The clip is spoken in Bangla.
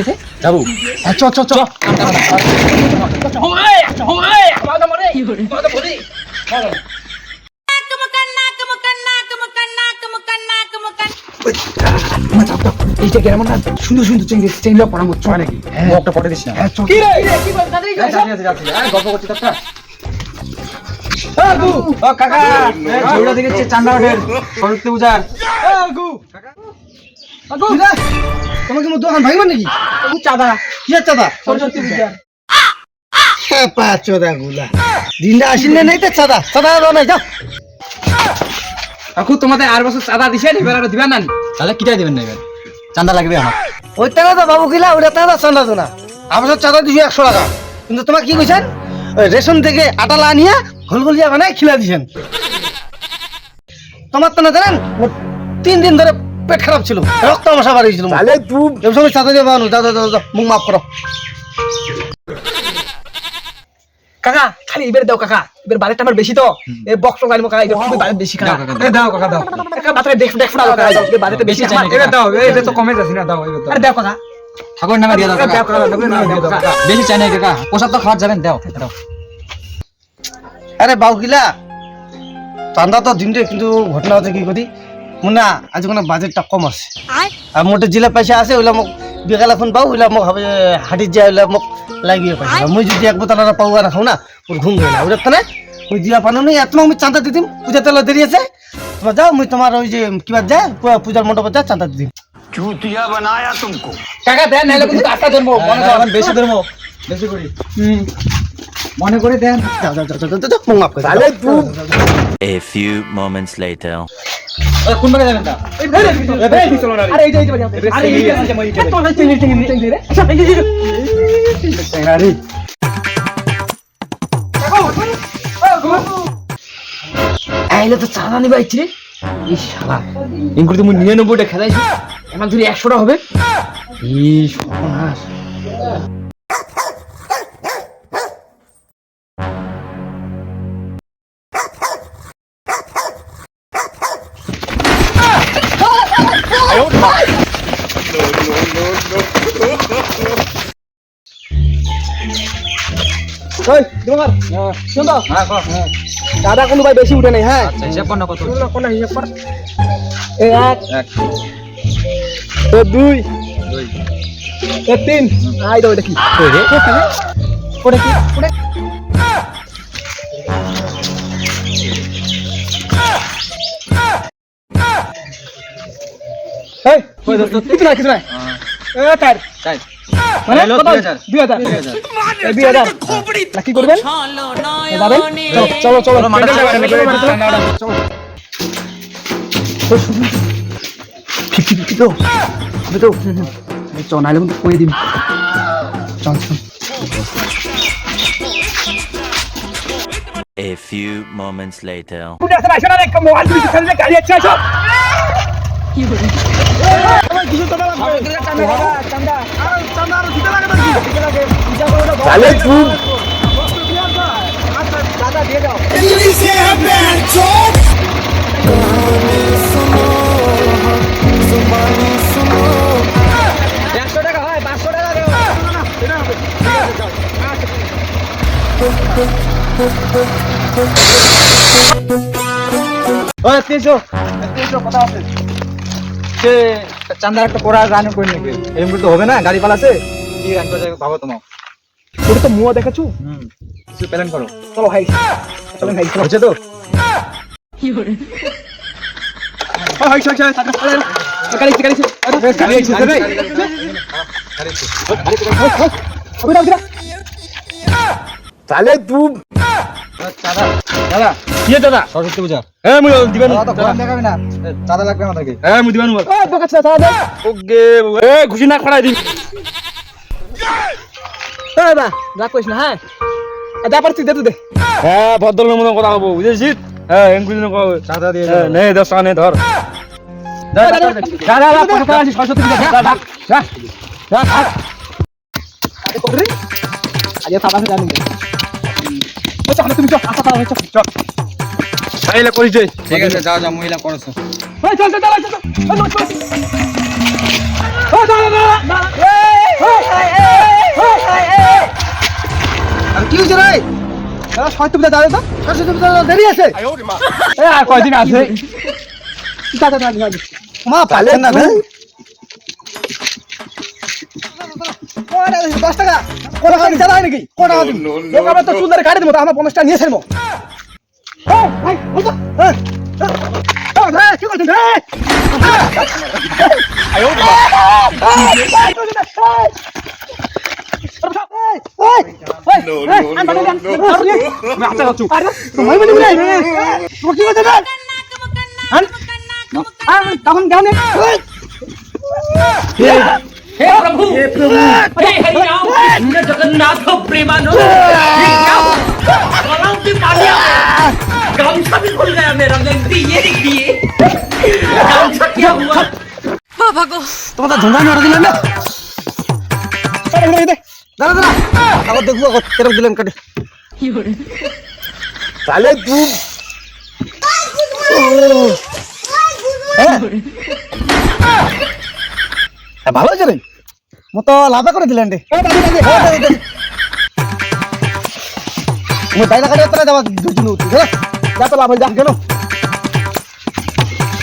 আছে যাব হ্যাঁ চ চ চ এইটা কেমন না সুন্দর সুন্দর চেঙ্গি চেঙ্গি পরামর্শ হয় নাকি একটা পটে দিস না হ্যাঁ কি রে কি বল তাড়াতাড়ি। আরে, গল্প করছি তো একটা। আগু ও কাকা চান্দা হোটেল সরস্বতী ভাঙিব নাকি চাঁদা গুলা দিনটা আসিল না নাই তো চাঁদা চাঁদা দাও নাই কাকু তোমাদের আর বছর চাঁদা দিছে এবার আর দিবা না তাহলে কিটাই দিবেন না এবার চান্দা লাগবে আমার। ওই টাকা তো বাবু কিলা ওটা টাকা চাঁদা তো না আমার চাঁদা দিছি একশো টাকা। কিন্তু তোমার কি কইছেন? ওই রেশন থেকে আটা আনিয়া ঘলঘলিয়া বানাই খিলা দিছেন। তোমার তো না জানেন তিন দিন ধরে পেট খারাপ ছিল। রক্ত মশা বাড়িয়েছিল তাহলে তুই এর সময় চাঁদা দিয়ে বানো দাও দাও মুখ মাফ করো। কাকা খালি এবার দাও কাকা। এবার বাজেটটা আমার বেশি তো। এই বক্স গাড়ি কাকা এবার খুবই বাজেট বেশি কাকা। দাও কাকা, দাও। কাকা দাও। কাকা মাত্র দেখ দেখ ফুটা কাকা এবার বাজেটটা বেশি বেশি চাই এবার দাও এটা তো কমে যাচ্ছে না দাও এবার দাও। আরে দাও কাকা। ঠাকুর নামে দিয়ে দাও দাও কাকা কাকা দাও নামে দিয়ে দাও কাকা। বেশি চাই না কাকা। প্রসাদ তো খাওয়ার যাবেন দাও দাও। আরে বাউকিলা চান্দা তো দিনটে কিন্তু ঘটনা হচ্ছে কি করি? মুনা আজ কোনো বাজেটটা কম আছে। আর মোটে জিলা পয়সা আছে ওইলা মোক বিকালে ফোন পাও ওইলা মোক ভাবে হাটিত যায় ওইলা মোক লাগিয়ে পাই। মই যদি এক বোতল আর পাও না খাও না ওর ঘুম হয় না। ওইটা তানে ওই দিয়া পানো নেই তোমাক আমি চাঁদা দিদিম পূজা তেলা দেরি আছে। তোমার যাও মুই তোমার ওই যে কিবা যায় পূজার মণ্ডপে যা চাঁদা দিদিম কাকা দেন নাইলে কিন্তু আটটা জন্ম মনে কর এখন বেশি ধরবো বেশি করি মনে করে দেন। A few moments later. কোন দিকে যাবেন আরে এই আরে এই আরে আইলে তো চাঁদা নিবা ইচ্ছে রে এই শালা ইনকুর তুমি নিরানব্বইটা খেলাইছো আমার ধরে একশোটা হবে সর্বনাশ দাদা কোনো ভাই বেশি উঠে নাই হ্যাঁ? আচ্ছা হিসাব কর না কত কোন হিসাব কর। এ এক এ দুই দুই। এ তিন। আই দাও এটা কি? ওটা কি? ওটা না এ তার। চাই মানে কত কি করবেন? যাবেন চলো চলো চলো। চলো, চলো। কয়ে দিন চল। চল। A few moments later. তাহলে তুই একশো টাকা হয় পাঁচশো টাকা দেবো ওই তিনশো তিনশো কথা আছে। সে চান্দার একটা পড়া গান করে নাকি এমনি তো হবে না গাড়ি পালাছে কি গান করে ভাবো তোমার ওটা তো মুয়া দেখাচ্ছু? হুম। কিছু প্ল্যান করো। চলো ভাই চলো ভাই হচ্ছে তো? ভাই চল চল তাহলে তুই দাদা কি দাদা? সরস্বতী পূজা। হ্যাঁ মুই দিবেন। দাদা তো গরম দেখাবি না? লাগবে আমাদেরকে। হ্যাঁ মুই দিবেন। এ দোকান দাদা ওকে এ খুশি না খড়াই দিন বা রাগ কইছ না হ্যাঁ? দে তুই দে। হ্যাঁ কথা বুঝেছিস? হ্যাঁ দিয়ে হ্যাঁ, নে দশ টাকা নে ধর। দাদা দাদা দাদা সরস্বতী পূজা দাদা দাদা ছয় তুমি দাঁড়াবে তো ছয় তুমি দেরি আছে এ আর কয়দিন আছে মা পালেন না দশ টাকা কোন দিতে হয় নাকি কোন দিবি লোক আমার তো চুল ধরে কাটে দেবো আমার পঞ্চাশ টাকা নিয়ে ছাড়বো কি করছেন তখন কেমন हे प्रभु हे प्रभु हे हरि राम कृष्ण जगन्नाथ प्रेमानंद ये क्या हुआ गलाव से पानी आ गया गामछा भी खुल गया मेरा गलती ये देखिए गामछा क्या हुआ তোমাদের ধন্দা নিয়ে দিলেন না দাঁড়া দাঁড়া। আবার দেখব কেরম দিলেন কাটে। তাহলে তু ভালো হয়েছে রে। মতো লাভে করে দিলেন রে। মো দাইলা কাটে, তোরা যাবা দুজন যা তো লাভ হয়ে যা কেন